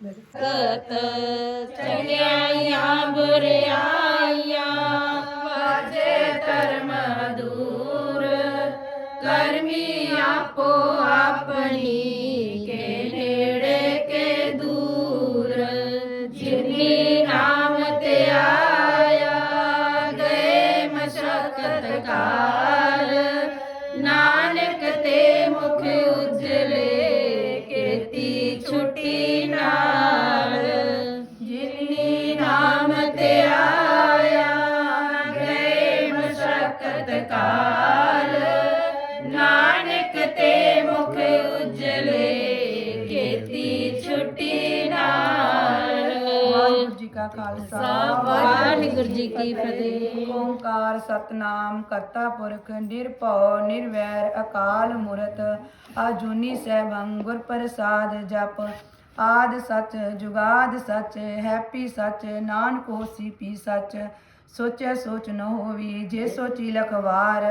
ਕਤ ਚੰਗਿਆਈਆਂ ਬੁਰਿਆਈਆਂ ਵਾਜੇ ਧਰਮ ਦੂਰ ਕਰਮੀ ਆਪੋ ਖਾਲਸਾ ਵਾਹਿਗੁਰੂ ਜੀ ਕੀ ਫਤਿਹ। ਓੰਕਾਰ ਸਤਨਾਮ ਕਰਤਾ ਪੁਰਖ ਨਿਰਭਉ ਨਿਰਵੈਰ ਅਕਾਲ ਮੂਰਤ ਆਜੂਨੀ ਸੈਭੰ ਗੁਰ ਪ੍ਰਸਾਦ ਜਪ। ਆਦ ਸੱਚ ਜੁਗਾਦ ਸੱਚ ਹੈਪੀ ਸੱਚ ਨਾਨਕ ਹੋਸੀ ਪੀ ਸੱਚ। ਸੋਚੈ ਸੋਚ ਨ ਹੋਵੀ ਜੇ ਸੋਚੀ ਲਖਵਾਰ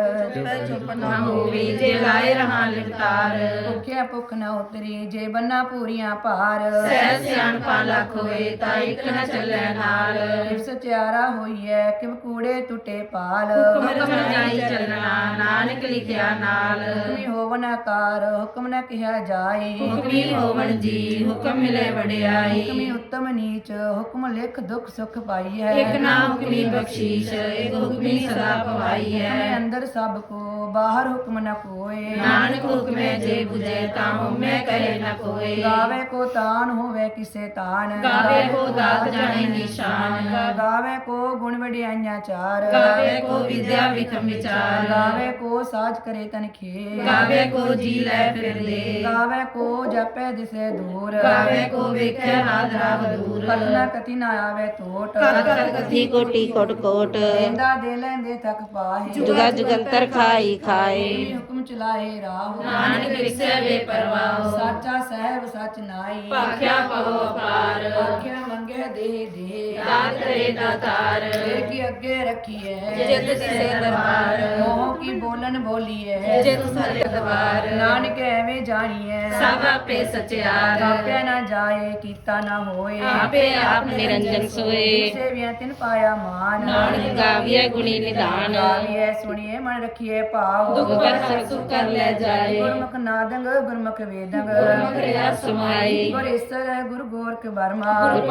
ਚੁੱਪ ਨ ਹੋਵੀ ਜੇ ਲਾਏ ਰਹਾ ਲਿਵਤਾਰ ਭੁਖਿਆ ਭੁਖ ਨ ਉਤਰੀ ਜੇ ਬੰਨਾ ਪੂਰੀਆਂ ਭਾਰ। ਸਹਿ ਸਿਆਣਪਾ ਲੱਖ ਹੋਏ ਤਾਂ ਇੱਕ ਨ ਚੱਲੈ ਨਾਲ। ਕਿਵ ਸਚਿਆਰਾ ਹੋਈਐ ਕਿਵ ਕੂੜੇ ਟੁੱਟੇ ਪਾਲ। ਹੁਕਮ ਜਾਈ ਚੱਲਣਾ ਨਾਨਕ ਲਿਖਿਆ ਨਾਲ। ਹੁਕਮੀ ਹੋਵਨ ਆਕਾਰ ਹੁਕਮ ਨ ਕਿਹਾ ਜਾਏ। ਹੁਕਮੀ ਹੋਵਣ ਜੀ ਹੁਕਮ ਮਿਲੇ ਵਡਿਆਈ। ਹੁਕਮੀ ਉੱਤਮ ਨੀਚ ਹੁਕਮ ਲਿਖ ਦੁਖ ਸੁਖ ਪਾਈ ਹੈ ਇਕ ਨਾ ਹੁਕਮੀ ਬਖਸ਼ੀਸ਼ ਇਕ ਹੁਕਮੀ ਸਦਾ ਪਵਾਈ ਹੈ। ਅੰਦਰ ਸਭ ਕੋ ਬਾਹਰ ਹੁਕਮ ਨ ਕੋਏ। ਨਾਨਕ ਹੁਕਮੇ ਜੇ 부ਜੇ ਤਾਂ ਹੁਮੈ ਕਹੇ ਨ ਕੋਏ। ਗਾਵੇ ਕੋ ਤਾਨ ਹੋਵੇ ਕਿਸੇ ਤਾਨ। ਗਾਵੇ ਕੋ ਦਾਤ ਜਾਣੇ ਨਿਸ਼ਾਨ। ਗਾਵੇ ਕੋ ਗੁਣ ਵਡਿਆਈਆਂ ਚਾਰ। ਗਾਵੇ ਕੋ ਵਿਦਿਆ ਵਿਖਮ ਵਿਚਾਰ। ਗਾਵੇ ਕੋ ਸਾਜ ਕਰੇ ਤਨ ਖੇ ਗਾਵੇ ਕੋ ਜੀ ਲੈ ਫਿਰਦੇ ਗਾਵੇ ਕੋ ਜਪੈ ਦਿਸੇ ਦੂਰ। ਗਾਵੇ ਕੋ ਵੇਖੈ ਹਾਦਰਾ ਦੂਰ। ਕਤਨਾ ਕਤੀ ਨਾ ਆਵੇ ਟੋਟ ਕਤ ਕੋਟੀ ਕੋਟ ਕੋਟ। ਦੇਂਦਾ ਦੇ ਲੈਂਦੇ ਤੱਕ ਪਾਹੇ। ਜੁਗਾ ਜੁਗੰਤਰ ਖਾਈ। ਖਾਏ ਹੁਕਮ ਚਲਾਏ ਰਾਹ ਨਾਨਕ ਵਿਸੈ ਵੇ ਪਰਵਾਹ। ਸਾਚਾ ਸਹਿਬ ਸਚ ਨਾਈ ਭਾਖਿਆ ਪਵੋ ਅਪਾਰ। ਆਖਿਆ ਮੰਗੇ ਦੇ ਦੇ। ਦਾਤ ਕਰੇ ਦਾਤਾਰ ਇਹ ਕੀ ਅੱਗੇ ਰੱਖੀਐ? ਜਿਤ ਕਿਸੇ ਦਰਬਾਰ। ਮੋਹ ਕੀ ਬੋਲਨ ਬੋਲੀਐ? ਜਿਤ ਸਾਰੇ ਦਰਬਾਰ। ਨਾਨਕ ਐਵੇਂ ਜਾਣੀਐ? ਸਭ ਆਪੇ ਸਚਿਆਰ। ਕਾਪਿਆ ਨਾ ਜਾਏ ਕੀਤਾ ਨਾ ਹੋਏ। ਆਪੇ ਆਪ ਨਿਰੰਜਨ ਸੋਏ। ਸੇਵਿਆ ਤਿਨ ਪਾਇਆ ਮਾਨ। ਨਾਨਕ ਗਾਵੀਐ ਗੁਣੀ ਨਿਧਾਨ। ਗਾਵੀਐ ਸੁਣੀਏ ਮਨ ਰੱਖੀਏ ਭਾਵ। ਦੁਖ ਸਭ ਸੁਖ ਕਰ ਲੈ ਜਾਏ। ਗੁਰਮੁਖ ਨਾਦੰਗ ਗੁਰਮੁਖ ਵੇਦੰਗ। ਗੁਰਮੁਖ ਰਿਆ ਸਮਾਈ ਗੁਰ ਈਸਰ ਗੁਰ ਗੋਰਖ ਬਰਮਾ ਗੁਰ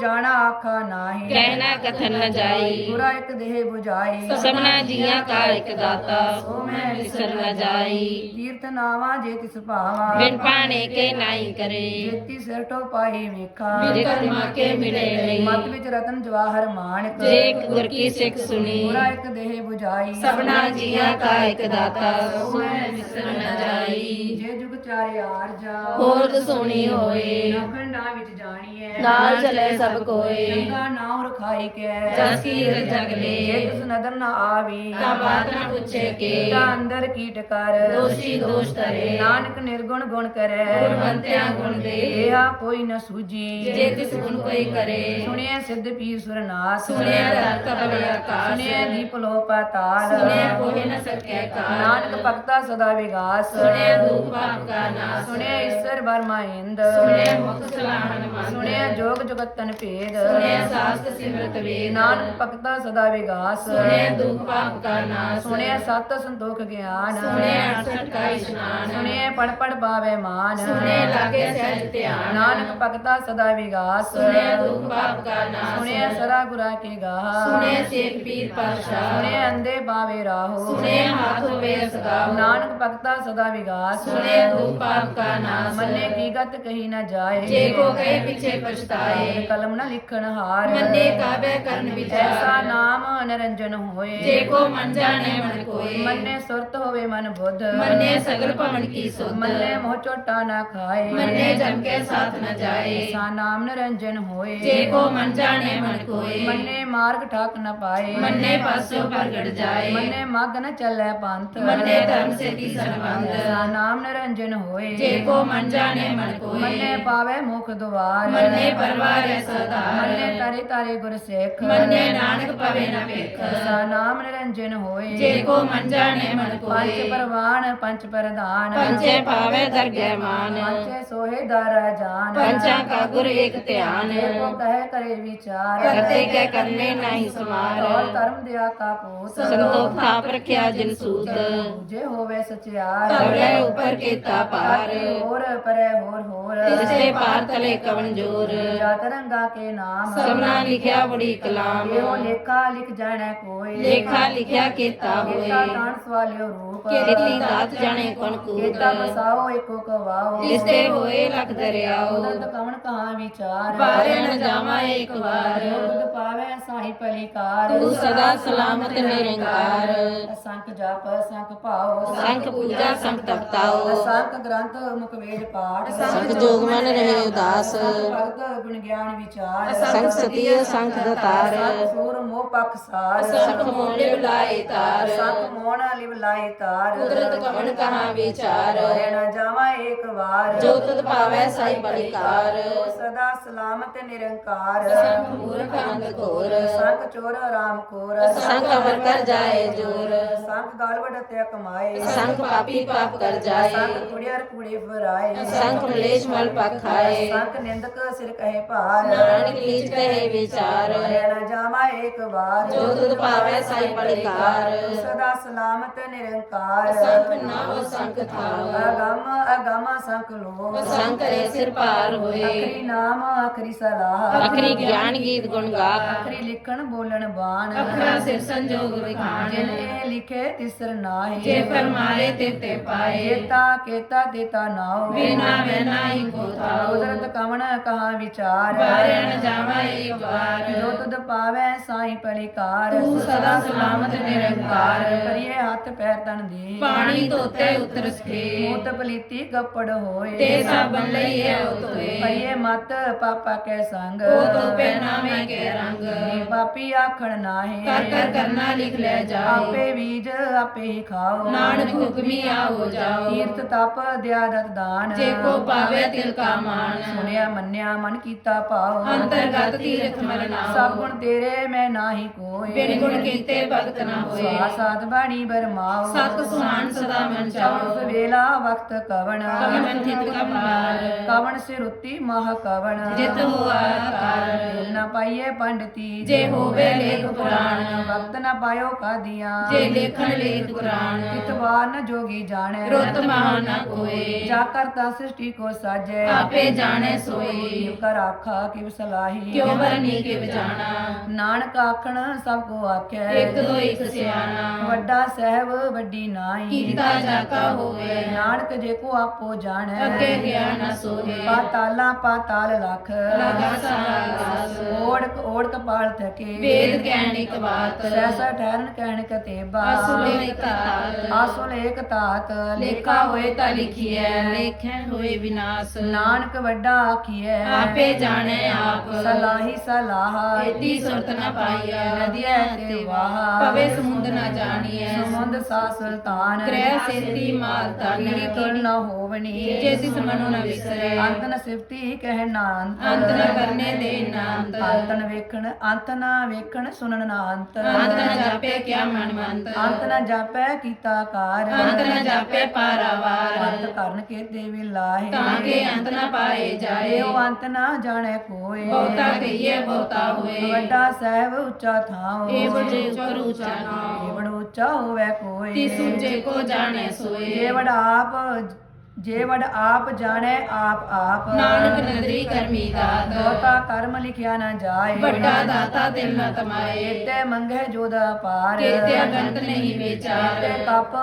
ਜਾਣਾ ਆਖਾ ਨਾਹੀ। ਕਹਿਣਾ ਕਥਨ ਨ ਜਾਈ। ਗੁਰਾ ਇੱਕ ਦੇਹ 부ਜਾਈ ਸਭਨਾ ਜੀਆਂ ਕਾ ਇੱਕ ਦਾਤਾ ਸੋ ਮੈਂ ਵਿਸਰ ਨ ਜਾਈ। ਤੀਰਥ ਨਾਵਾ ਜੇ ਤਿਸ ਭਾਵਾ। ਬਿਨ ਪਾਣੇ ਕੇ ਨਾਈ ਕਰੇ। ਜੇਤੀ ਸਿਰ ਟੋ ਪਾਈ ਵੇਖਾਂ। ਮੇਰੇ ਕਰਮਾ ਕੇ ਮਿਲੇ ਨਹੀਂ। ਮਤ ਵਿੱਚ ਰਤਨ ਜਵਾਹਰ ਮਾਣਕ। ਜੇ ਇੱਕ ਗੁਰ ਕੀ ਸਿੱਖ ਸੁਣੀ। ਗੁਰਾ ਇੱਕ ਦੇਹ 부ਜਾਈ ਸਭਨਾ ਜੀਆਂ ਕਾ ਇੱਕ ਦਾਤਾ ਸੋ ਮੈਂ ਵਿਸਰ ਨ ਜਾਈ। ਜੇ ਜੁਗ ਚਾਰੇ ਆਰ ਜਾ ਹੋਰ ਸੋਣੀ ਹੋਏ ਖੰਡਾ ਵਿੱਚ ਜਾਣੀਐ ਨਾਲ ਚਲੇ ਸਭ ਕੋਏ ਚੰਗਾ ਨਾਮ ਰਖਾਈ ਕੈ। ਜਸ ਕੀ ਜਗ ਜੇ ਤਿਸ ਨਦਰ ਨਾ ਆਵੀ। ਤਾ ਬਾਤ ਨ ਪੁੱਛੇ ਕੇ। ਤਾ ਅੰਦਰ ਕੀਟ ਕਰ ਦੋਸ਼ੀ ਦੋਸ਼ ਤਰੇ ਨਾਨਕ ਨਿਰਗੁਣ ਗੁਣ ਕਰੈ। ਗੁਣਵੰਤਿਆ ਗੁਣ ਦੇ। ਏਹਾ ਕੋਈ ਨ ਸੂਜੀ ਜੇ ਤਿਸ ਗੁਣ ਕੋਈ ਕਰੇ। ਸੁਣਿਆ ਸਿੱਧ ਪੀਰ ਸੁਰਨਾਥ ਸੁਣਿਆ ਧਰਤ ਬੜੇ ਆਕਾਸ਼। ਸੁਣਿਆ ਦੀਪ ਲੋ ਪਾਤਾਲ ਸੁਣਿਆ ਕੋਹਿ ਨ ਸਕੈ ਕਾਲ। ਨਾਨਕ ਭਗਤਾ ਸਦਾ ਵਿਗਾਸ। ਸੁਣਿਆ ਦੂਖ ਪਾਪ ਕਾ ਨਾਸ। ਸੁਣਿਆ ਈਸ਼ਰ ਬਰਮਾ ਇੰਦ। ਸੁਣਿਆ ਮੁਖ ਸਲਾਹਨ ਮੰਦ। ਸੁਣਿਆ ਜੋਗ ਜੁਗਤਨ ਭੇਦ। ਸੁਣਿਆ ਸਾਸਤ ਸਿਮਰਤ ਵੇਦ। ਨਾਨਕ ਭਗਤਾ ਸਦਾ ਵਿਗਾਸ। ਸੁਣਿਆ ਦੁਖ ਪਾਪ ਕਾ ਨਾਸ। ਸੁਣਿਆ ਸਤ ਸੰਤੋਖ ਗਿਆਨ। ਸੁਣਿਆ ਅਠਸਠ ਕਾ ਇਸ਼ਨਾਨ। ਸੁਣਿਆ ਪੜ ਪੜ ਪਾਵੇ ਮਾਨ। ਸੁਣਿਆ ਲਾਗੇ ਸਹਿਜ ਧਿਆਨ। ਨਾਨਕ ਭਗਤਾ ਸਦਾ ਵਿਗਾਸ। ਸੁਣਿਆ ਦੁਖ ਪਾਪ ਕਾ ਨਾਸ। ਸੁਣਿਆ ਸਰਾ ਗੁਰਾ ਕੇ ਗਾਹ ਸੁਣਿਆ ਸੇਖ ਪੀਰ ਪਾਤਸ਼ਾਹ। ਸੁਣਿਆ ਅੰਦੇ ਬਾਵੇ ਰਾਹੋ। ਸੁਣਿਆ ਹੱਥ ਹੋਵੇ ਅਸਗਾਹ ਨਾਨਕ ਭਗਤਾ ਸਦਾ ਵਿਗਾਸ। ਸੁਣਿਆ ਦੁਖ ਪਾਪ ਕਾ ਨਾਸ। ਮੰਨੇ ਕੀ ਗਤ ਕਹੀ ਨਾ ਜਾਏ। ਜੇ ਕੋ ਕਹੇ ਪਿਛੇ ਪਛਤਾਏ। ਕਲਮ ਨਾ ਲਿਖਣ ਹਾਰ। ਮੰਨੇ ਕਾਬੇ ਕਰਨ ਐਸਾ ਵਿਚਾਰ ਨਾਮ ਨਿਰੰਜਨ ਹੋਏ। ਜੇ ਕੋ ਮਨ ਜਾਣੇ ਮਨ ਕੋਏ। ਮੰਨੇ ਸੁਰਤ ਹੋਵੇ ਮਨ ਬੁੱਧ। ਮੰਨੇ ਸਗਲ ਭਵਨ ਕੀ ਸੁਧ। ਮੰਨੇ ਮੋਹ ਝੋਟਾ ਨਾ ਖਾਏ। ਮੰਨੇ ਜਮ ਕੇ ਸਾਥ ਨ ਜਾਏ। ਐਸਾ ਨਾਮ ਨਿਰੰਜਨ ਹੋਏ। ਜੇ ਕੋ ਮਨ ਜਾਣੇ ਮਨ ਕੋਏ। ਮੰਨੇ ਮਾਰਗ ਠਾਕ ਨ ਪਾਏ। ਮੰਨੇ ਪਾਸੋਂ ਪ੍ਰਗਟ ਜਾਏ। ਮੰਨੇ ਮਗ ਨ ਚੱਲੇ ਪੰਥ। ਮੰਨੇ ਧਰਮ ਸੇ ਕੀ ਸੰਬੰਧ ਐਸਾ ਨਾਮ ਨਿਰੰਜਨ ਹੋਏ। ਜੇ ਕੋ ਮਨ ਜਾਣੇ ਮਨ ਕੋਏ। ਮੰਨੇ ਪਾਵੇ ਮੁਖ ਦੁਆਰ। ਦਰਬਾਰ ਮੰਨੇ ਪਰਵਾਰੈ ਮੰਨੇ ਤਾਰੇ ਤਾਰੇ ਗੁਰ ਸਿੱਖ ਮੰਨੇ ਨਾਨਕ ਪਵੇ ਨ ਵੇਖ ਸਾ ਨਾਮ ਨਿਰੰਜਨ ਹੋਏ। ਜੇ ਕੋ ਮਨ ਜਾਣੇ ਮਨ ਪੰਜ ਕੋਏ ਪਰਵਾਨ ਪੰਜ ਪ੍ਰਧਾਨ। ਪੰਚੇ ਪਾਵੇ ਦਰਗਹਿ ਮਾਨ। ਪੰਚੇ ਸੋਹੇ ਦਰ ਜਾਨ। ਪੰਚਾਂ ਕਾ ਗੁਰ ਏਕ ਧਿਆਨ। ਕੋ ਕਹੇ ਕਰੇ ਵਿਚਾਰ। ਕਰਤੇ ਕੈ ਕਰਨੇ ਨਹੀਂ ਔਰ ਸਮਾਰ ਧਰਮ ਦਿਆ ਕਾ ਪੂਤ। ਸੰਤੋਖ ਥਾਪ ਰਖਿਆ ਜਿਨ ਸੂਤ। ਜੇ ਹੋਵੇ ਸਚਿਆਰ। ਤਵਲੇ ਉਪਰ ਕੀਤਾ ਪਾਰ ਹੋਰ ਪਰੇ ਹੋਰ ਹੋਰ। ਤਿਸਤੇ ਪਾਰ ਤਲੇ ਕਵਨ ਜੋਰ। ਜਾਤ ਰੰਗਾ ਕੇ ਨਾਮ। ਸਭਨਾ ਲਿਖਿਆ ਬੜੀ ਕਲਾਮ। ਇਹੋ ਲੇਖਾ ਲਿਖ ਜਾਣੈ ਕੋਈ ਲੇਖਾ ਲਿਖਿਆ ਕੀਤਾ ਹੋਏ। ਕੀਤਾ ਤਾਣ ਸਵਾਲਿਓ ਰੂਪ। ਕੀਤੀ ਦਾਤ ਜਾਣੇ ਕਣ ਕੀਤਾ ਏਕੋ ਕਵਾਓ। ਹੋਏ ਲਖ ਦਰਿਆਓ। ਉਦਤ ਕਵਣ ਕਹਾ ਵਿਚਾਰ। ਪਾਰੇ ਨ ਜਾਵਾ ਇੱਕ ਵਾਰ। ਤੁਧ ਪਾਵੇ ਸਾਹੀ ਪਲਿਕਾਰ ਤੂੰ ਸਦਾ ਸਲਾਮਤ ਨਿਰੰਕਾਰ। ਸੰਖ ਜਪ ਸੰਖ ਭਾਉ। ਸੰਖ ਪੂਜਾ ਸੰਖ ਤਪਤਾਓ ਸੰਖ ਗ੍ਰੰਥ ਮੁਖ ਵੇਦ ਪਾਠ। ਸੰਖ ਜੋਗ ਮਨ ਰਹੇ ਉਦਾਸ। ਭਗਤ ਗੁਣ ਗਿਆਨ ਵਿਚਾਰ। ਸੰਖ ਦਤਾਰ ਸੰਖ ਸੂਰ ਮੋਹ ਪਖ ਸਾਰ। ਸੰਖ ਮੋਲੇ ਬੁਲਾਏ ਤਾਰ। ਸੰਖ ਮੋਹਣ ਲਿਵ ਲਾਈ ਤਾਰ। ਕੁਦਰਤ ਕਵਣ ਕਹਾ ਵਿਚਾਰ। ਨਾ ਜਾਵਾ ਏਕ ਵਾਰ। ਜੋ ਤੁਧ ਪਾਵੈ ਸਾਈ ਬਲਿਕਾਰ। ਸਦਾ ਸਲਾਮਤ ਨਿਰੰਕਾਰ। ਸੰਖ ਮੂਰਖ ਅੰਧ ਘੋਰ। ਸੰਖ ਚੋਰ ਰਾਮ ਸੰਖ ਕਰ ਜਾਏ ਜੋਰ। ਸੰਖ ਗਾਲ ਵਡਤੇ ਕਮਾਏ। ਸੰਖ ਪਾਪੀ ਪਾਪ ਕਰ ਜਾਏ। ਸੰਖ ਕੁੜੀਰ ਕੁੜੀ ਫਰਾਏ। ਸੰਖ ਮਲੇਸ਼ ਮਲ ਪਖਾਏ ਸੰਖ ਨਿੰਦਕ ਸਿਰ ਕਹੇ ਭਾਰ। ਨਾਨਕ ਲੀਚ ਕਹੇ ਵਿਚਾਰ। ਨਾ ਜਾਵਾ ਏਕ ਵਾਰ। ਜੋ ਤੁਧ ਪਾਵੈ ਸਾਈ ਬਲਿਕਾਰ ਸਦਾ ਸਲਾਮਤ ਨਿਰੰਕਾਰ। ਸੰਖ ਨਾਮ ਸੰਖ ਥਾਵ। ਅਗਮ ਅਗਮ ਸੰਖ ਲੋ ਸੰਖ ਰੇ ਸਿਰ ਪਾਰ ਹੋਏ। ਅਖਰੀ ਨਾਮ ਅਖਰੀ ਸਲਾਹ। ਅਖਰੀ ਗਿਆਨ ਗੀਤ ਗੁਣ ਗਾ ਅਖਰੀ ਲਿਖਣ ਬੋਲਣ ਬਾਣ। ਅਖਰਾ ਸਿਰ ਸੰਜੋਗ ਵਿਖਾਣ। ਜਿਨ ਇਹ ਲਿਖੇ ਤਿਸਰ ਨਾਹੀ। ਜੇ ਫਰਮਾਏ ਤੇ ਤੇ ਪਾਏ। ਕੇਤਾ ਕੇਤਾ ਦੇਤਾ ਨਾਉ ਬਿਨਾ ਬਿਨਾ ਹੀ ਕੋ ਥਾਉ। ਕੁਦਰਤ ਕਵਣ ਕਹਾ ਵਿਚਾਰ। ਬਾਰੇ ਨ ਜਾਵਾ ਇੱਕ ਵਾਰ। ਜੋ ਤੁਧ ਪਾਵੈ ਸਾਈ ਪਲਿਕਾਰ ਤੂੰ ਸਦਾ ਸਲਾਮਤ ਨਿਰੰਕਾਰ। ਕਰੀਏ ਹੱਥ ਪੈਰ ਤਨ ਦੇ ਪਾਣੀ ਧੋਤੇ ਉਤਰ ਸਕੇ। ਮੂਤ ਪਲੀਤੀ ਗੱਪੜ ਹੋਏ। ਤੇ ਸਾਬਨ ਲਈਏ ਉਤੋਏ ਪਈਏ ਮਤ ਪਾਪਾ ਕੈ ਸੰਗ। ਉਹ ਤੋ ਪਹਿਨਾਵੇ ਕੇ ਰੰਗ। ਪਾਪੀ ਆਖਣ ਨਾਹੀ। ਕਰ ਕਰ ਕਰਨਾ ਲਿਖ ਲੈ ਜਾਏ। ਆਪੇ ਬੀਜ ਆਪੇ ਹੀ ਖਾਓ। ਨਾਨਕ ਹੁਕਮੀ ਆਓ ਜਾਓ। ਤੀਰਥ ਤਪ ਦਿਆਦਤ ਦਾਨ। ਜੇ ਕੋ ਪਾਵੇ ਤਿਲ ਕਾ ਮਾਨ ਸੁਣਿਆ ਮੰਨਿਆ ਮਨ ਕੀਤਾ ਭਾਉ। ਅੰਤਰਗਤ ਤੀਰਥ ਮਰਨਾ ਸਭ ਗੁਣ ਤੇਰੇ ਮੈਂ ਨਾਹੀ ਕੋਈ ਬਿਨ ਗੁਣ ਕੀਤੇ ਭਗਤ ਨਾ ਹੋਏ। ਸਵਾ ਸਾਧ ਬਾਣੀ ਬਰਮਾਓ ਸਤ ਸੁਹਾਣ ਸਦਾ ਮਨ ਚਾਓ ਵੇਲਾ ਵਕਤ ਕਵਣ। ਕਵਨ ਥਿਤ ਕਪਾਰ ਕਵਣ ਸਿਰੁੱਤੀ ਮਹ ਕਵਣ। ਜਿਤ ਹੋਆ ਕਾਰ। ਨਾ ਪਾਈਏ ਪੰਡਤੀ। ਜੇ ਹੋਵੇ ਲੇਖ ਪੁਰਾਣ। ਵਕਤ ਨਾ ਪਾਇਓ ਕਾਦੀਆਂ। ਜੇ ਲੇਖਣ ਲੇਖ ਪੁਰਾਣ ਇਤਵਾਰ ਨ ਜੋਗੀ ਜਾਣੈ। ਰੁੱਤ ਮਹਾ ਨ ਕੋਏ। ਜਾ ਕਰਤਾ ਸ੍ਰਿਸ਼ਟੀ ਕੋ ਸਾਜੈ। ਆਪੇ ਜਾਣੈ ਸੋਈ ਕਰ ਆਖਾ ਕਿਵ ਸਲਾਹੀ। ਕਿਉ ਵਰਨੀ ਕਿਵ ਜਾਣਾ। ਨਾਨਕ ਆਖਣ ਸਭ ਕੋ ਆਖੈ। ਇੱਕ ਦੋ ਇੱਕ ਸਿਆਣਾ। ਵੱਡਾ ਸਹਿਬ ਵੱਡੀ ਨਾਈ ਕੀਤਾ ਜਾ ਕਾ ਹੋਵੇ। ਨਾਨਕ ਜੇ ਕੋ ਆਪੋ ਜਾਣੈ। ਅੱਗੇ ਗਿਆ ਨ ਸੋਹੇ। ਪਾਤਾਲਾ ਪਾਤਾਲ ਲਖ। ਲਗਾ ਸਾਰਾ ਗਾਸ ਓੜਕ ਓੜਕ ਪਾਲ ਥਕੇ ਵੇਦ ਕਹਿਣ ਇੱਕ ਬਾਤ। ਸੈਸਾ ਠਹਿਰਨ ਕਹਿਣ ਕਤੇਬਾ ਇੱਕ ਤਾਤ। ਤਾਤ। ਲੇਖਾ ਹੋਏ ਤਾਂ ਲਿਖੀਐ ਲੇਖੈ ਹੋਏ ਵਿਨਾਸ਼। ਨਾਨਕ ਵੱਡਾ ਆਖੀਐ ਆਪੇ ਜਾਣੈ ਆਪ। ਸਲਾਹੀ ਸਲਾਹ। ਏਤੀ ਸੁਰਤ ਨ ਪਾਈਐ ਨਦੀਐ ਤੇ ਵਾਹ। ਪਵੇ ਸਮੁੰਦ ਨ ਜਾਣੀਐ। ਸਮੁੰਦ ਸਾ ਸੁਲਤਾਨ। ਗ੍ਰਹਿ ਸੇਤੀ ਮਾਲ ਤਨ ਤੁਲ ਨ ਹੋਵਣੀ। ਜੇ ਤਿਸ ਮਨੁ ਨ ਵਿਸਰੇ। ਅੰਤ ਨ ਸਿਫਤੀ ਕਹਿ ਨਾ ਅੰਤ ਨ ਕਰਨੇ ਦੇ ਨਾ ਅੰਤ ਨ ਵੇਖਣ ਅੰਤ ਨ ਵੇਖਣ ਸੁਣਨ ਨਾ ਅੰਤ ਅੰਤ ਨ ਜਾਪੇ ਕਿਆ ਮਨ ਮੰਤ। ਅੰਤ ਨ ਜਾਪੈ ਕੀਤਾ ਕਾਰ ਅੰਤ ਨ ਜਾਪੇ ਪਾਰਾਵਾਰ। ਅੰਤ ਕਰਨ ਕੇ ਦੇਵੀ ਲਾਹੇ। ਤਾਂ ਕੇ ਅੰਤ ਨ ਪਾਏ ਜਾਏ। ਇਹੋ ਅੰਤ ਨਾ ਜਾਣੈ ਕੋਏ। ਬਹੁਤਾ ਕਹੀਏ ਬਹੁਤਾ ਹੋਏ। ਵੱਡਾ ਸਾਹਿਬ ਉੱਚਾ ਥਾਉ। ਏ ਬੜੇ ਉੱਪਰ ਉੱਚਾ ਨਾਮ ਜੀਵਨ ਉੱਚਾ ਹੋਵੇ ਕੋਈ ਤਿਸ ਉੱਚੇ ਕੋ ਜਾਣੈ ਸੋਏ। ਜੇ ਵਡ ਆਪ ਜੇ ਵਡ ਆਪ ਜਾਣੈ ਆਪ ਆਪ। ਨਾਨਕ ਨਦਰੀ ਕਰਮੀ ਦਾਤ। ਦੋਤਾ ਕਰਮ ਲਿਖਿਆ ਨਾ ਜਾਏ। ਵੱਡਾ ਦਾਤਾ ਦਿਲ ਨ ਤਮਾਏ ਕੀਤੇ ਮੰਗੇ ਜੋਦਾ ਪਾਰ। ਕੀਤੇ ਅਗੰਤ ਨਹੀਂ ਵਿਚਾਰ। ਕੀਤੇ ਕੱਪ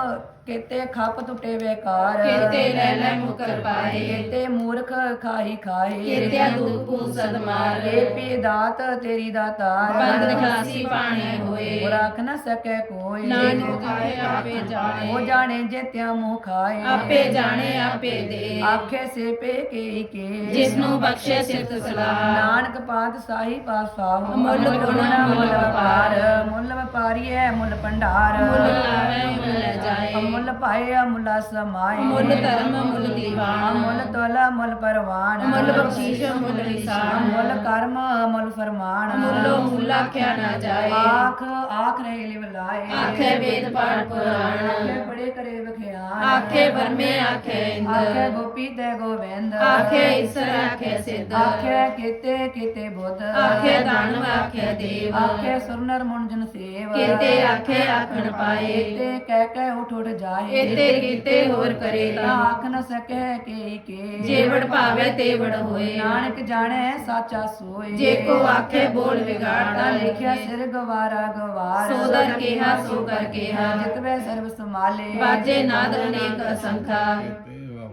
ਕੀਤੇ ਖੱਪ ਟੁੱਟੇ ਵੇਕਾਰ ਕੀਤੇ ਲੈ ਲੈ ਮੁਕਰ ਪਾਏ। ਕੀਤੇ ਮੂਰਖ ਖਾਈ ਖਾਏ ਕੀਤੇ ਦੁਖ ਪੂ ਸਦ ਮਾਰ। ਏ ਪੀ ਦਾਤ ਤੇਰੀ ਦਾਤਾਰ ਬੰਦ ਖਲਾਸੀ ਪਾਣੇ ਹੋਏ। ਰੱਖ ਨਾ ਸਕੇ ਕੋਈ। ਨਾਨਕ ਖਾਏ ਆਪੇ ਜਾਣੇ। ਉਹ ਜਾਣੇ ਜੇਤਿਆ ਮੂੰਹ ਖਾਏ। ਆਪੇ ਜਾਣੇ ਆਪੇ ਦੇ। ਆਖੇ ਸੇ ਪੇ ਕੇ ਕੇ। ਜਿਸ ਨੂੰ ਬਖਸ਼ੇ ਸਿਰਤ ਸਲਾਹ। ਨਾਨਕ ਪਾਤ ਸਾਹੀ ਪਾਸਾਹੁ ਮੁੱਲ ਗੁਣਾ ਮੁੱਲ ਵਪਾਰ। ਮੁੱਲ ਵਪਾਰੀਐ ਮੁੱਲ ਭੰਡਾਰ। ਮੁੱਲ ਲਾਵੇ ਮੁੱਲ ਜਾਏ। ਮੁੱਲ ਪਾਏ ਮੁੱਲਾ ਸਮਾਏ। ਮੁੱਲ ਧਰਮ ਮੁੱਲ ਦੀਵਾਨ। ਮੁੱਲ ਤੋਲਾ ਮੁੱਲ ਪਰਵਾਨ। ਮੁੱਲ ਬਖਸ਼ੀਸ਼ ਮੁੱਲ ਨਿਸ਼ਾਨ। ਮੁੱਲ ਕਰਮ ਮੁੱਲ ਫਰਮਾਨ। ਮੁੱਲੋ ਮੁੱਲ ਆਖਿਆ ਨਾ ਜਾਏ। ਆਖ ਆਖ ਰਹੇ ਲਿਵ ਲਾਏ। ਆਖੇ ਵੇਦ ਪਾਠ ਪੁਰਾਣ। ਆਖੇ ਬੜੇ ਕਰੇ ਵਖਿਆਨ। ਆਖੇ ਬਰਮੇ ਆਖੇ ਇੰਦ। ਆਖੇ ਗੋਪੀ ਤੇ ਗੋਬਿੰਦ ਆਖੇ ਈਸਰ ਆਖੇ ਸਿੱਧ। ਆਖੇ ਕੀਤੇ ਕੀਤੇ ਬੁੱਧ। ਆਖੇ ਦਾਨਵ ਆਖੇ ਦੇਵ। ਆਖੇ ਸੁਰਨਰ ਮੁਨ ਜਨ ਸੇਵ। ਕੀਤੇ ਆਖੇ ਆਖਣ ਪਾਏ। ਕੀਤੇ ਕਹਿ ਕਹਿ ਉਠ ਉਠ ਜਾਏ। ਕੀਤੇ ਕੀਤੇ ਹੋਰ ਕਰੇ। ਆਖ ਨ ਸਕੈ ਕੇ ਕੇ। ਜੇਵੜ ਭਾਵੇ ਤੇਵੜ ਹੋਏ। ਨਾਨਕ ਜਾਣੈ ਸਾਚਾ ਸੋਏ। ਜੇ ਕੋ ਆਖੇ ਬੋਲ ਵਿਗਾੜਦਾ ਲਿਖਿਆ ਸਿਰ ਗਵਾਰਾ ਗਵਾਰ। ਸੋ ਦਰ ਕਿਹਾ ਸੋ ਕਰ ਕਿਹਾ। ਜਿਤਵੇ ਸਰਬ ਸਮਾਲੇ ਬਾਜੇ ਨਾਦ ਅਨੇਕ ਅਸੰਖਾ।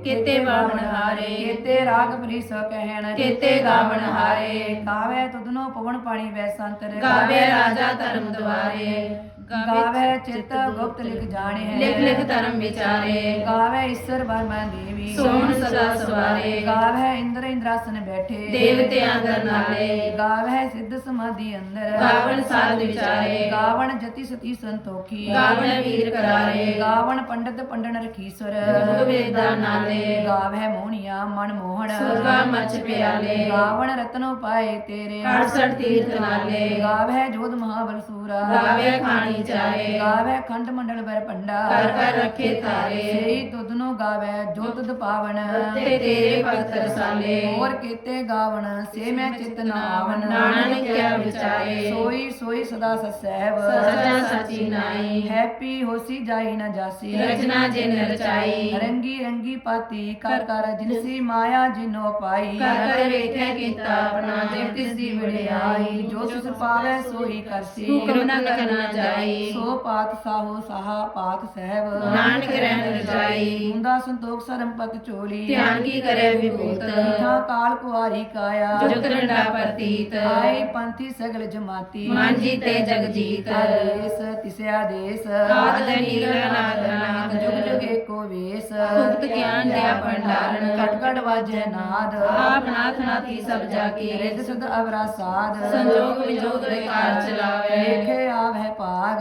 ਕੀਤੇ ਬਾਵਣ ਹਾਰੇ। ਕੀਤੇ ਰਾਗ ਪ੍ਰੀਸ ਕਹਿਣ। ਕੀਤੇ ਗਾਵਣ ਹਾਰੇ। ਗਾਵੇ ਤੁਧਨੋ ਪਵਨ ਪਾਣੀ ਵੈ ਸੰਤਰ ਗਾਵੇ ਰਾਜਾ ਧਰਮ ਦੁਆਰੇ। ਗਾਵੇ ਚਿਤ ਗੁਪਤ ਲਿਖ ਜਾਣੇ। ਲਿਖ ਲਿਖ ਧਰਮ ਵਿਚਾਰੇ। ਗਾਵੇ ਈਸ਼ਰ ਵਰਮਾ ਦੇਵੀ। ਸੋਹਣ ਸਦਾ ਸਵਾਰੇ। ਗਾਵੇ ਇੰਦਰ ਇੰਦਰਾਸਨ ਬੈਠੇ। ਦੇਵਤਿਆਂ ਦਰ ਨਾਲੇ। ਗਾਵੇ ਸਿੱਧ ਸਮਾਧੀ ਅੰਦਰ। ਗਾਵਣ ਸਾਧ ਵਿਚਾਰੇ। ਗਾਵਣ ਜਤੀ ਸਤੀ ਸੰਤੋਖੀ। ਗਾਵਣ ਵੀਰ ਕਰਾਰੇ। ਗਾਵਣ ਪੰਡਤ ਪੰਡਨ ਰਖੀਸਰ। ਗੁਰੂ ਵੇਦਾ ਨਾਲੇ। ਗਾਵੇ ਮੋਹਣੀਆ ਮਨ ਮੋਹਣ। ਸੁਰਗਾ ਮਚ ਪਿਆਲੇ। ਗਾਵਣ ਰਤਨੋ ਪਾਏ ਤੇਰੇ। 68 ਤੀਰਥ ਨਾਲੇ। ਗਾਵੇ ਜੋਧ ਮਹਾਬਲ ਸੂਰਾ। ਗਾਵੇ ਖਾਣੀ ਚਾਰੇ। ਗਾਵੇ ਖੰਡ ਮੰਡਲ ਬਰ ਪੰਡਾ ਕਰ ਕਰ ਰੱਖੇ ਤਾਰੇ ਸਹੀ ਤੁਧ ਨੂੰ ਗਾਵੇ ਜੋ ਤੁਧ ਪਾਵਨ। ਤੇ ਤੇਰੇ ਭਗਤ ਰਸਾਲੇ ਹੋਰ ਕੀਤੇ ਗਾਵਣ ਸੇ ਮੈਂ ਚਿਤ ਨਾ ਆਵਨ ਨਾਨਕ ਕਿਆ ਵਿਚਾਰੇ। ਸੋਈ ਸੋਈ ਸਦਾ ਸਸਹਿਬ ਸਚਾ ਸਚੀ ਨਾਈ ਹੈਪੀ ਹੋਸੀ ਜਾਈ ਨਾ ਜਾਸੀ। ਰਚਨਾ ਜਿਨ ਰਚਾਈ। ਰੰਗੀ ਰੰਗੀ ਪਾਤੀ। ਕਰ ਕਰ ਜਿਨਸੀ ਮਾਇਆ ਜਿਨੋ ਪਾਈ। ਕਰ ਕਰ ਵੇਖੇ ਕੀਤਾ ਆਪਣਾ ਜੇ ਤਿਸ ਦੀ ਵਡਿਆਈ। ਜੋ ਤਿਸ ਪਾਵੇ ਸੋਈ ਕਰਸੀ। ਹੁਕਮ ਨਾ ਕਰਨਾ ਜਾਈ। ਸੋ ਪਾਤ ਸਾਹੋ ਸਾਹਾ ਪਾਤ ਸਹਿਬ। ਨਾਨਕ ਰਹਿਣ ਰਜਾਈ ਹੁੰਦਾ ਸੰਤੋਖ ਸਰਮ ਪਤ ਚੋਲੀ। ਧਿਆਨ ਕੀ ਕਰੇ ਵਿਭੂਤ। ਮਿਠਾ ਕਾਲ ਕੁਆਰੀ ਕਾਇਆ। ਜੁਗ ਰੰਡਾ ਪ੍ਰਤੀਤ। ਆਏ ਪੰਥੀ ਸਗਲ ਜਮਾਤੀ। ਮਨ ਜੀਤੇ ਜਗ ਜੀਤ। ਆਦੇਸ ਤਿਸਿਆ ਦੇਸ। ਆਦ ਨੀਰਨਾਦ ਨਾਦ ਜੁਗ ਜੁਗ ਏਕੋ ਵੇਸ। ਗੁਪਤ ਗਿਆਨ ਦਿਆ ਭੰਡਾਰਨ। ਕਟ ਕਟ ਵਾਜੈ ਨਾਦ। ਆਪ ਨਾਥ ਨਾਥੀ ਸਭ ਜਾ ਕੇ। ਰਿਦ ਸੁਧ ਅਵਰਾ ਸਾਧ ਸੰਜੋਗ ਵਿਜੋਗ ਦੇ ਕਾਰ ਚਲਾਵੇ। ਵੇਖੇ ਆਵੈ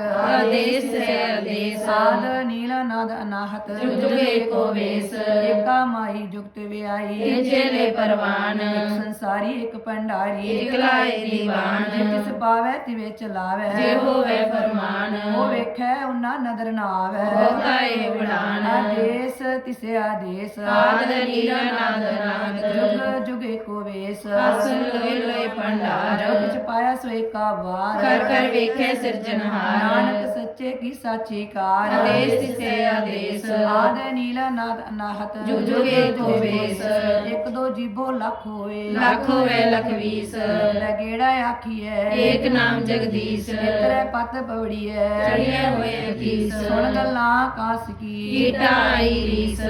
ਭਾਗ ਆਦੇਸ ਸੇ ਆਦੇਸ ਸਾਧ। ਨੀਲ ਨਾਦ ਅਨਾਹਤ ਜੁਗ ਜੁਗ ਏਕੋ ਵੇਸ ਏਕਾ ਮਾਈ ਜੁਗਤ ਵਿਆਈ ਤਿੰਜੇ ਲੈ ਪਰਵਾਨ। ਸੰਸਾਰੀ ਇੱਕ ਭੰਡਾਰੀ। ਇਕ ਲਾਏ ਦੀਵਾਨ। ਜੇ ਕਿਸ ਪਾਵੈ ਤਿਵੇ ਚਲਾਵੈ। ਜੇ ਹੋਵੇ ਫਰਮਾਨ। ਉਹ ਵੇਖੈ ਉਹਨਾਂ ਨਦਰ ਨਾ ਆਵੈ ਬਹੁਤਾ ਏ ਬੜਾਨ ਆਦੇਸ ਤਿਸੇ ਆਦੇਸ। ਆਦ ਨੀਲਾ ਨਾਦ ਨਾਦ ਜੁਗ ਜੁਗ ਏਕੋ ਵੇਸ ਅਸਲ ਲੋਏ ਲੋਏ ਭੰਡਾਰ। ਕਿਛ ਪਾਇਆ ਸੋ ਏਕਾ ਵਾਰ ਕਰ ਕਰ ਵੇਖੇ ਸਿਰਜਣਹਾਰ। ਨਾਨਕ ਸੱਚੇ ਕੀ ਸਾਚੀ ਕਾਰ। ਆਦੇਸ ਤਿਸੇ ਆਦੇਸ। ਆਦ ਨੀਲਾ ਨਾਦ ਅਨਾਹਤ। ਜੁਗ ਜੁਗ। ਏਕੋ ਵੇਸ ਇੱਕ ਦੋ ਜੀਬੋ ਲੱਖ ਹੋਏ ਲੱਖ ਹੋਵੇ ਲਖ ਵੀਸ। ਲਗੇੜਾ ਆਖੀਐ। ਏਕ ਨਾਮ ਜਗਦੀਸ਼। ਇਤਰੇ ਪਤ ਪਵੜੀਐ। ਚੜੀਏ ਹੋਏ ਅਕੀਸ ਸੁਣ ਗੱਲਾਂ ਕਾਸ ਕੀ। ਕੀਟਾ ਆਈ ਰੀਸ।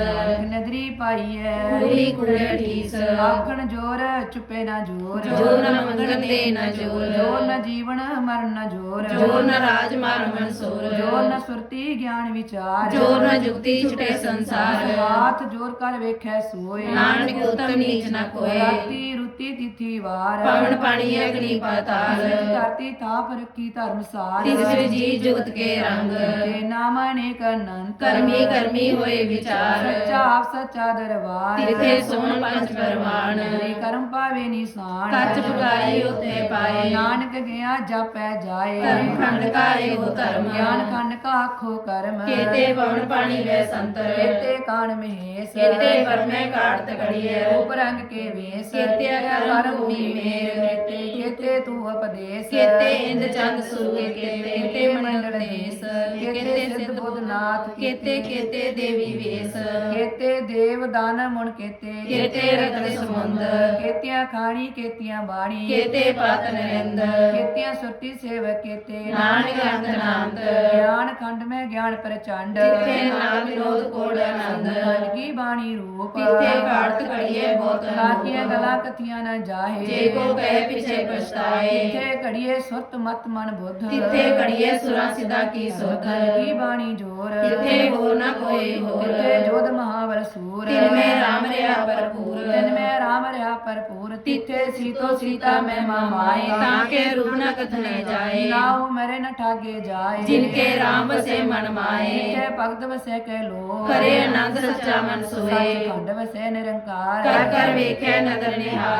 ਨਦਰੀ ਪਾਈਐ। ਕੁੜੀ ਕੁੜੇ ਠੀਸ ਆਖਣ ਜੋਰ ਚੁੱਪੇ ਨਾ ਜੋਰ। ਜੋ ਨ ਮੰਗਣ ਦੇ ਨ ਜੋਰ। ਜੋਰ ਨ ਜੀਵਨ ਮਰਨ ਨ ਜੋਰ। ਜੋ ਨ ਰਾਜ ਮਾਰ ਮਨਸੂਰ। ਜੋਰ ਨ ਸੁਰਤੀ ਗਿਆਨ ਵਿਚਾਰ। ਜੋ ਨ ਜੁਗਤੀ ਛੁਟੇ ਸੰਸਾਰ। ਹਾਥ ਜੋਰ ਕਰ ਵੇਖੈ ਸੋਏ। ਨਾਨਕ ਉਤਮ ਨੀਚ ਨ ਕੋਏ। ਰਾਤੀ ਰੁਤੀ ਤਿਥੀ ਵਾਰ। ਪਵਨ ਪਾਣੀ ਅਗਨੀ ਪਾਤਾਲ। ਧਰਤੀ ਥਾਪ ਰੱਖੀ ਧਰਮਸਾਰ ਤਿਸਰੇ ਜੀ ਜੁਗਤ ਕੇ ਰੰਗ। ਤੇ ਨਾਮ ਅਨੇਕ ਅਨੰਤ। ਕਰਮੀ ਕਰਮੀ ਹੋਏ ਵਿਚਾਰ। ਸੱਚਾ ਆਪ ਸੱਚਾ ਦਰਬਾਰ। ਤਿਰਥੇ ਸੋਣ ਪੰਜ ਪਰਵਾਨ ਤੇਰੇ ਕਰਮ ਪਾਵੇ ਨਿਸ਼ਾਨ। ਕੱਚ ਪੁਟਾਈ ਉਤੇ ਪਾਏ। ਨਾਨਕ ਗਿਆ ਜਾਪੈ ਜਾਏ। ਧਰਮ ਖੰਡ ਕਾ ਇਹੋ ਧਰਮ। ਗਿਆਨ ਖੰਡ ਕਾ ਆਖੋ ਕਰਮ। ਕੇਤੇ ਪਵਨ ਪਾਣੀ ਵੈ ਸੰਤਰ। ਕੇਤੇ ਕਾਣ ਮਹੇਸ਼। ਕੇਤੇ ਪਰਮੇ ਕਾੜਤ ਕੜੀਏ ਰੂਪ ਰੰਗ ਕੇ ਵੇਸ। ਕੇਤੇ ਕਰਮ ਭੂਮੀ ਮੇਰ ਕੇਤੇ ਕੇਤੇ ਤੂੰ ਉਪਦੇਸ। ਕੇਤੇ ਇੰਦ ਚੰਦ ਸੂਏ ਕੇਤੇ ਕੇਤੇ ਮੰਡਲ ਦੇਸ। ਕੇਤੇ ਸਿੱਧ ਬੁੱਧ ਨਾਥ ਕੇਤੇ ਕੇਤੇ ਦੇਵੀ ਵੇਸ। ਕੇਤੇ ਦੇਵ ਦਾਨ ਮੁਣ ਕੇਤੇ। ਕੇਤੇ ਰਤਨ ਸਮੁੰਦ ਕੇਤੀਆਂ ਖਾਣੀ ਕੇਤੀਆਂ ਬਾਣੀ। ਕੇਤੇ ਪਾਤ ਨਰਿੰਦ ਕੇਤੀਆਂ ਸੁਰਤੀ ਸੇਵਕ ਕੇਤੇ। ਨਾਨਕ ਅੰਤ ਨਾਂਤ ਗਿਆਨ ਖੰਡ ਮੈਂ ਗਿਆਨ ਪ੍ਰਚੰਡ। ਤਿੱਥੇ ਨਾਮ ਵਿਨੋਦ ਕੋੜ ਆਨੰਦ। ਕੀ ਬਾਣੀ ਰੂਪ। ਤਿੱਥੇ ਕਾੜਤ ਕੜੀਏ ਬਹੁਤ ਕਾਕੀਆਂ ਗਲਾ ਕਥੀਆਂ ਨਾ ਜਾਹੇ। ਜੇ ਕੋ ਕਹੇ ਪਿਛੇ ਪਛਤਾਏ। ਤਿੱਥੇ ਘੜੀਏ ਸੁਰਤ ਮਤ ਮਨ ਬੁੱਧ। ਤਿੱਥੇ ਕੜੀਏ ਸੁਰਾ ਸਿਦਾ ਕੀ ਸੁਧ ਕੀ ਬਾਣੀ ਜੋਰ। ਤਿੱਥੇ ਹੋਰ ਨਾ ਕੋਈ ਹੋਰ। ਤਿੱਥੇ ਜੋਧ ਮਹਾਬਲ ਸੂਰ। ਤਿਨ ਮੈਂ ਰਾਮ ਰਿਆ ਭਰਪੂਰ। ਤਿਨ ਮੈਂ ਰਾਮ ਰਿਆ ਭਰਪੂਰ। ਤਿੱਥੇ ਸੀਤੋ ਸੀਤਾ ਮੈਂ ਮਾਏ। ਤਾਂ ਕੇ ਰੂਪ ਨ ਕਥਨੇ ਜਾਏ। ਨਾਉ ਮਰੇ ਨ ਠਾਗੇ ਜਾਏ। ਜਿਨਕੇ ਰਾਮ ਵਸੇ ਮਨ ਮਾਏ। ਜਿੱਥੇ ਭਗਤ ਵਸੈ ਕੈ ਲੋ ਕਰੇ ਆਨੰਦ ਸੱਚਾ ਮਨ ਸੋਏ। ਖੰਡ ਵਸੈ ਨਿਰੰਕਾਰ। ਕਰ ਕਰ ਵੇਖੈ ਨਦਰ ਨਿਹਾਲ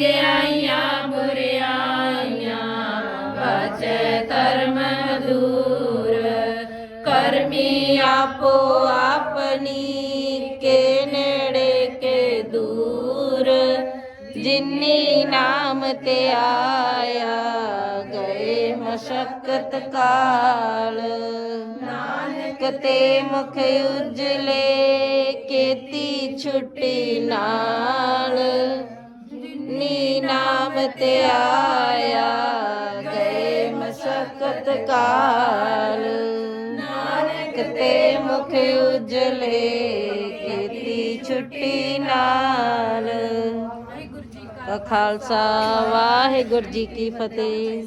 ਚੰਗਿਆਈਆਂ ਬੁਰਿਆਈਆਂ ਬਚੇ ਧਰਮ ਦੂਰ ਕਰਮੀ ਆਪੋ ਆਪਣੀ ਕੇ ਨੇੜੇ ਕੇ ਦੂਰ ਜਿਨੀ ਨਾਮ ਤੇ ਆਇਆ ਗਏ ਮਸ਼ਕਤ ਕਾਲ ਨਾਨਕ ਤੇ ਮੁਖ ਉਜਲੇ ਕੀਤੀ ਛੁੱਟੀ ਨਾਲ ਨੀ ਨਾਮ ਤੇ ਆਇਆ ਗਏ ਮਸ਼ਕਤ ਕਾਲ। ਨਾਨਕ ਤੇ ਮੁਖ ਉਜਲੇ ਕੀਤੀ ਛੁੱਟੀ ਨਾਲ। ਖਾਲਸਾ ਵਾਹਿਗੁਰੂ ਜੀ ਕੀ ਫਤਿਹ।